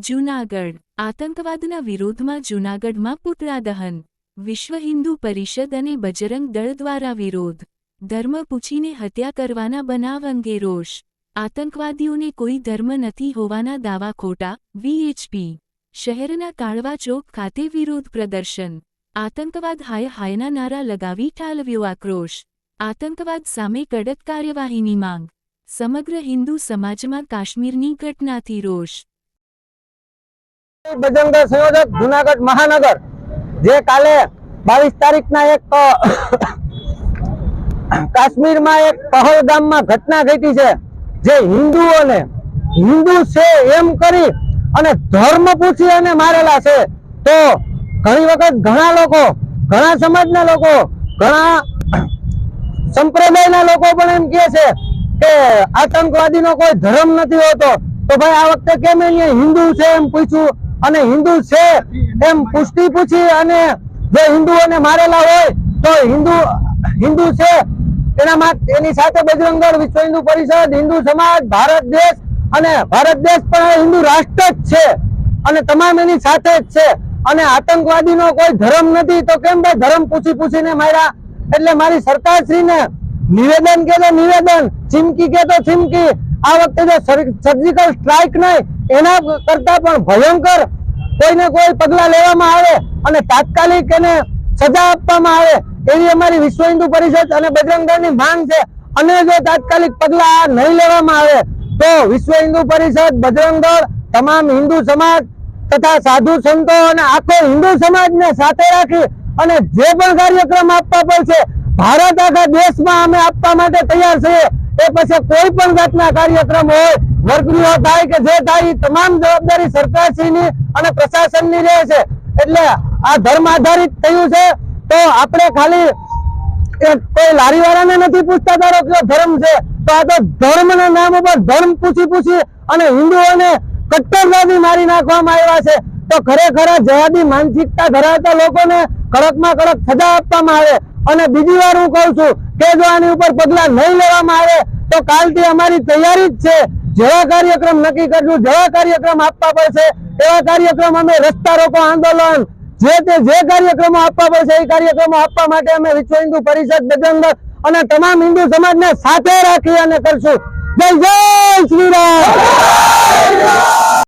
જૂનાગઢ, આતંકવાદના વિરોધમાં જૂનાગઢમાં પુતળા દહન વિશ્વ હિન્દુ પરિષદ અને બજરંગ દળ દ્વારા વિરોધ, ધર્મ પૂછીને હત્યા કરવાના બનાવ અંગે રોષ, આતંકવાદીઓને કોઈ ધર્મ નથી હોવાના દાવા ખોટા વીએચપી શહેરના કાળવા ચોક ખાતે વિરોધ પ્રદર્શન, આતંકવાદ હાય હાયના નારા લગાવી ઠાલવ્યો આક્રોશ, આતંકવાદ સામે કડક કાર્યવાહીની માંગ, સમગ્ર હિન્દુ સમાજમાં કાશ્મીરની ઘટનાથી રોષ બજરંગ સંયોજક જુનાગઢ મહાનગર, જે કાલે બાવીસ તારીખના એક કાશ્મીરમાં એક પહલગામમાં ઘટના ઘટી છે, જે હિન્દુઓને, હિન્દુ છે એમ કરી અને ધર્મ પૂછી અને મારેલા છે, તો ઘણી વખત ઘણા લોકો, ઘણા સમાજના લોકો, ઘણા સંપ્રદાયના લોકો પણ એમ કહે છે કે આતંકવાદીનો કોઈ ધર્મ નથી હોતો. તો ભાઈ આ વખતે કેમ એને હિન્દુ છે એમ પૂછ્યું? અને હિન્દુ છે, એમ પુષ્ટિ પૂછી અને જે હિન્દુઓને મારેલા હોય, તો હિન્દુ હિન્દુ છે, એના એની સાથે બજરંગર વિશ્વ હિન્દુ પરિષદ, હિન્દુ સમાજ, ભારત દેશ અને ભારત દેશ પણ હિન્દુ રાષ્ટ્ર જ છે. અને તમામ એની સાથે જ છે. અને આતંકવાદીનો કોઈ ધર્મ નથી, તો કેમ ભાઈ ધર્મ પૂછી પૂછીને માર્યા? એટલે મારી સરકારશ્રીને નિવેદન કે તો નિવેદન, ચીમકી કે તો ચીમકી આ વખતે જે સર્જિકલ સ્ટ્રાઇક નહીં એના કરતા પણ ભયંકર કોઈને કોઈ પગલાં લેવામાં આવે અને તાત્કાલિક એને સજા આપવામાં આવે એવી અમારી વિશ્વ હિન્દુ પરિષદ અને બજરંગ માંગ છે. અને જો તાત્કાલિક પગલાં નહીં લેવામાં આવે, તો વિશ્વ હિન્દુ પરિષદ બજરંગ તમામ હિન્દુ સમાજ તથા સાધુ સંતો અને આખો હિન્દુ સમાજને સાથે રાખી અને જે પણ કાર્યક્રમ આપવા પડશે, ભારત આખા દેશમાં અમે આપવા માટે તૈયાર છીએ. એ પછી કોઈ પણ જાતના કાર્યક્રમ હોય, વર્ગગૃહ થાય કે જે થાય તમામ જવાબદારી સરકારશ્રીની અને પ્રશાસનની રહે છે. એટલે આ ધર્મ આધારિત થયું છે, તો આપણે ખાલી કોઈ લારી વાળાને નથી પૂછતા તારો કયો ધર્મ છે, તો આ તો ધર્મના નામ ઉપર ધર્મ પૂછી પૂછી અને હિન્દુઓને કટ્ટરવાદી મારી નાખવામાં આવ્યા છે. તો ખરેખર જહાદી માનસિકતા ધરાવતા લોકોને કડકમાં કડક સજા આપવામાં આવે. અને બીજી વાર હું કહું છું કે જો આની ઉપર પગલા નહીં લેવામાં આવે, તો કાલથી અમારી તૈયારી જ છે. જેવા કાર્યક્રમ નક્કી કરશું જેવા કાર્યક્રમ આપવા પડશે, એવા કાર્યક્રમ અમે રસ્તા રોકો આંદોલન. જે તે જે કાર્યક્રમો આપવા પડશે, એ કાર્યક્રમો આપવા માટે અમે વિશ્વ હિન્દુ પરિષદ બજરંગ અને તમામ હિન્દુ સમાજને સાથે રાખી અને કરશું. જય જય શ્રી રામ!